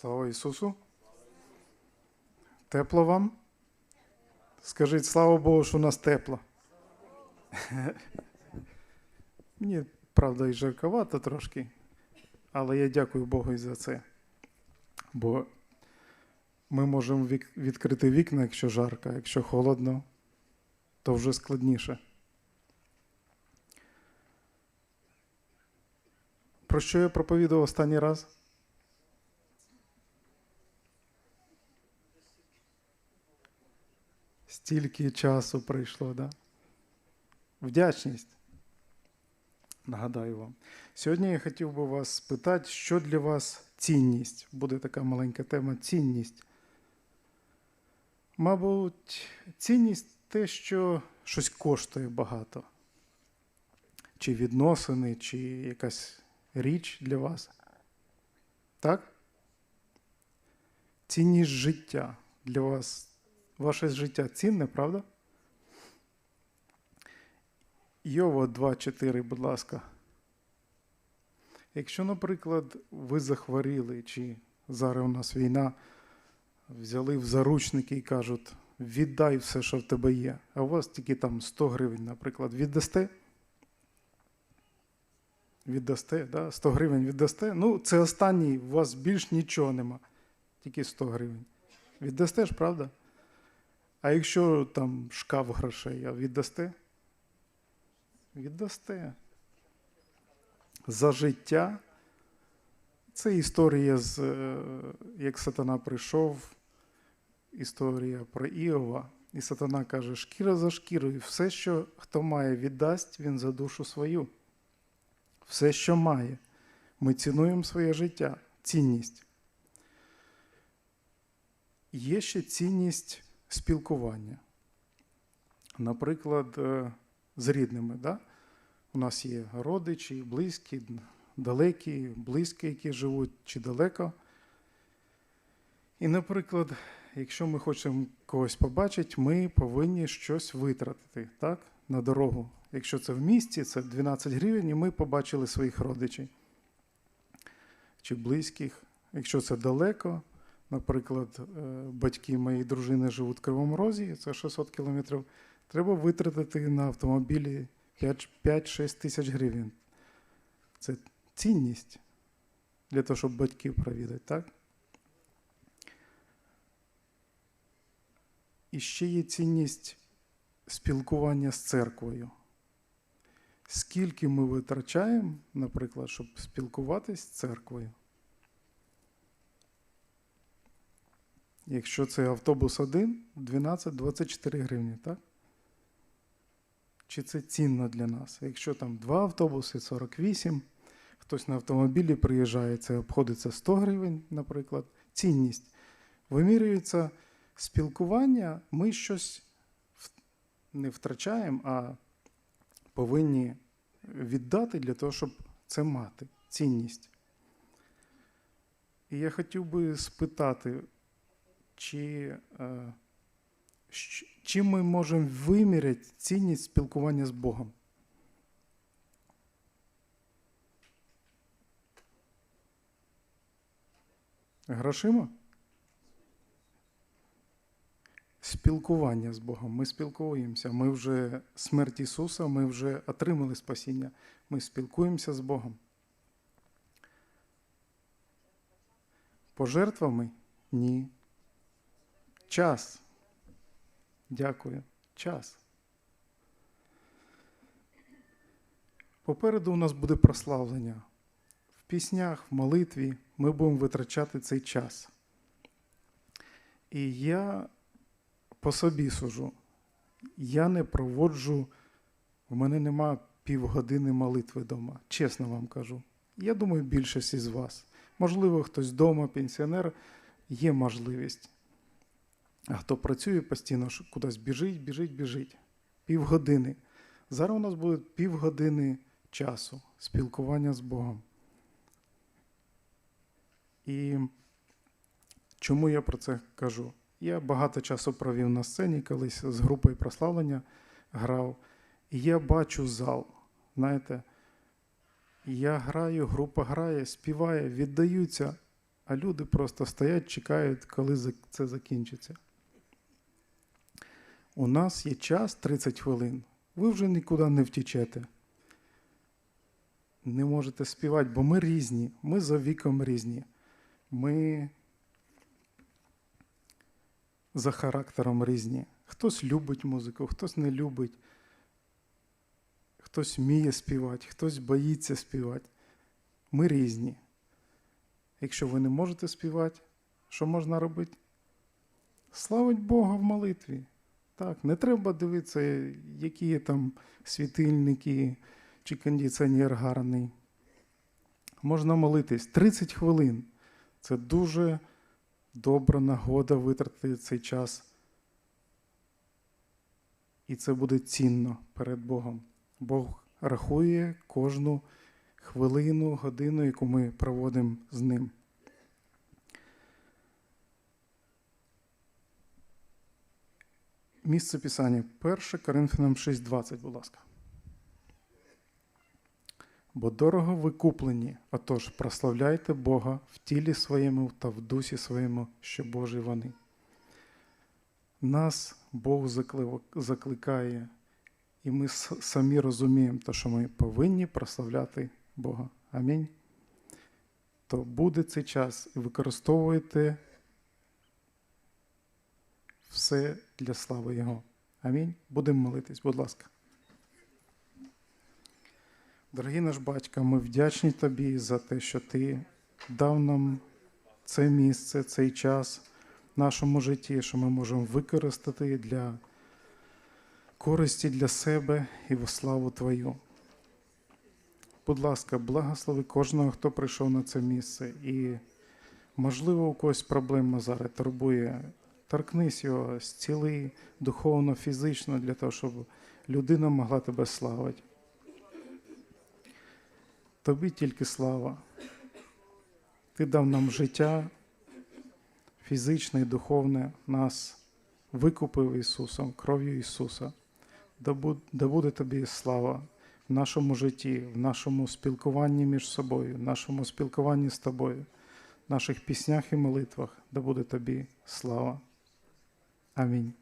Слава Ісусу. Тепло вам? Скажіть, слава Богу, що у нас тепло. Мені, правда, і жарковато трошки, але я дякую Богу і за це. Бо ми можемо відкрити вікна, якщо жарко, якщо холодно, то вже складніше. Про що я проповідував останній раз? Стільки часу пройшло, да? Вдячність. Нагадаю вам. Сьогодні я хотів би вас спитати, що для вас цінність? Буде така маленька тема цінність. Мабуть, цінність те, що щось коштує багато. Чи відносини, чи якась річ для вас. Так? Цінність життя для вас. Ваше життя цінне, правда? Йова 2.4, будь ласка. Якщо, наприклад, ви захворіли, чи зараз у нас війна, взяли в заручники і кажуть, віддай все, що в тебе є, а у вас тільки там 100 гривень, наприклад, віддасте? Віддасте, да? 100 гривень віддасте? Ну, це останній, у вас більш нічого нема, тільки 100 гривень. Віддасте ж, правда? А якщо там шкаф грошей, а віддасте? Віддасте. За життя. Це історія з е, як сатана прийшов, історія про Іова. І сатана каже: шкіра за шкірою, все, що хто має, віддасть він за душу свою. Все, що має. Ми цінуємо своє життя, цінність. Є ще цінність спілкування. Наприклад, е, з рідними. Да? У нас є родичі, близькі, далекі, близькі, які живуть чи далеко. І, наприклад, якщо ми хочемо когось побачити, ми повинні щось витратити так? на дорогу. Якщо це в місті, це 12 гривень, і ми побачили своїх родичів чи близьких. Якщо це далеко, наприклад, е, батьки моєї дружини живуть в Кривому Розі, це 600 кілометрів, треба витратити на автомобілі 5-6 тисяч гривень. Це цінність для того, щоб батьків провідати, так? І ще є цінність спілкування з церквою. Скільки ми витрачаємо, наприклад, щоб спілкуватись з церквою? Якщо це автобус один, 12-24 гривні, так? Чи це цінно для нас? Якщо там два автобуси 48, хтось на автомобілі приїжджає, це обходиться 100 гривень, наприклад. Цінність. Вимірюється спілкування, ми щось не втрачаємо, а повинні віддати для того, щоб це мати. Цінність. І я хотів би спитати, чи, е, чим ми можемо виміряти цінність спілкування з Богом? Грошима? Спілкування з Богом. Ми спілкуємося. Ми вже смерть Ісуса, ми вже отримали спасіння. Ми спілкуємося з Богом. Пожертвами? Ні. Час. Дякую. Час. Попереду у нас буде прославлення. В піснях, в молитві ми будемо витрачати цей час. І я по собі сужу. Я не проводжу, в мене нема півгодини молитви вдома. Чесно вам кажу. Я думаю, більшість із вас. Можливо, хтось вдома, пенсіонер, є можливість. А хто працює постійно, що кудись біжить, біжить, біжить. Півгодини. Зараз у нас буде півгодини часу спілкування з Богом. І чому я про це кажу? Я багато часу провів на сцені, колись з групою прославлення грав. І я бачу зал. Знаєте, я граю, група грає, співає, віддаються а люди просто стоять, чекають, коли це закінчиться. У нас є час 30 хвилин. Ви вже нікуди не втічете. Не можете співати, бо ми різні, ми за віком різні. Ми за характером різні. Хтось любить музику, хтось не любить, хтось вміє співати, хтось боїться співати. Ми різні. Якщо ви не можете співати, що можна робити? Славить Бога в молитві. Так, не треба дивитися, які там світильники чи кондиціонер гарний. Можна молитись 30 хвилин. Це дуже добра нагода витратити цей час. І це буде цінно перед Богом. Бог рахує кожну хвилину, годину, яку ми проводимо з ним. Місце Писання 1 Коринфянам 6:20, будь ласка. Бо дорого ви куплені, отож прославляйте Бога в тілі своєму та в дусі своєму, що Божі вони. Нас Бог закликає, і ми самі розуміємо, те, що ми повинні прославляти Бога. Амінь. То буде цей час і використовуйте все для слави Його. Амінь. Будемо молитись, будь ласка. Дорогий наш батько, ми вдячні тобі за те, що ти дав нам це місце, цей час в нашому житті, що ми можемо використати для користі для себе і во славу Твою. Будь ласка, благослови кожного, хто прийшов на це місце. І, можливо, у когось проблема зараз турбує. Торкнись його, зціли духовно, фізично, для того, щоб людина могла тебе славити. Тобі тільки слава. Ти дав нам життя фізичне і духовне, нас викупив Ісусом, кров'ю Ісуса. Да буде тобі слава в нашому житті, в нашому спілкуванні між собою, в нашому спілкуванні з тобою, в наших піснях і молитвах, да буде тобі слава. Амінь.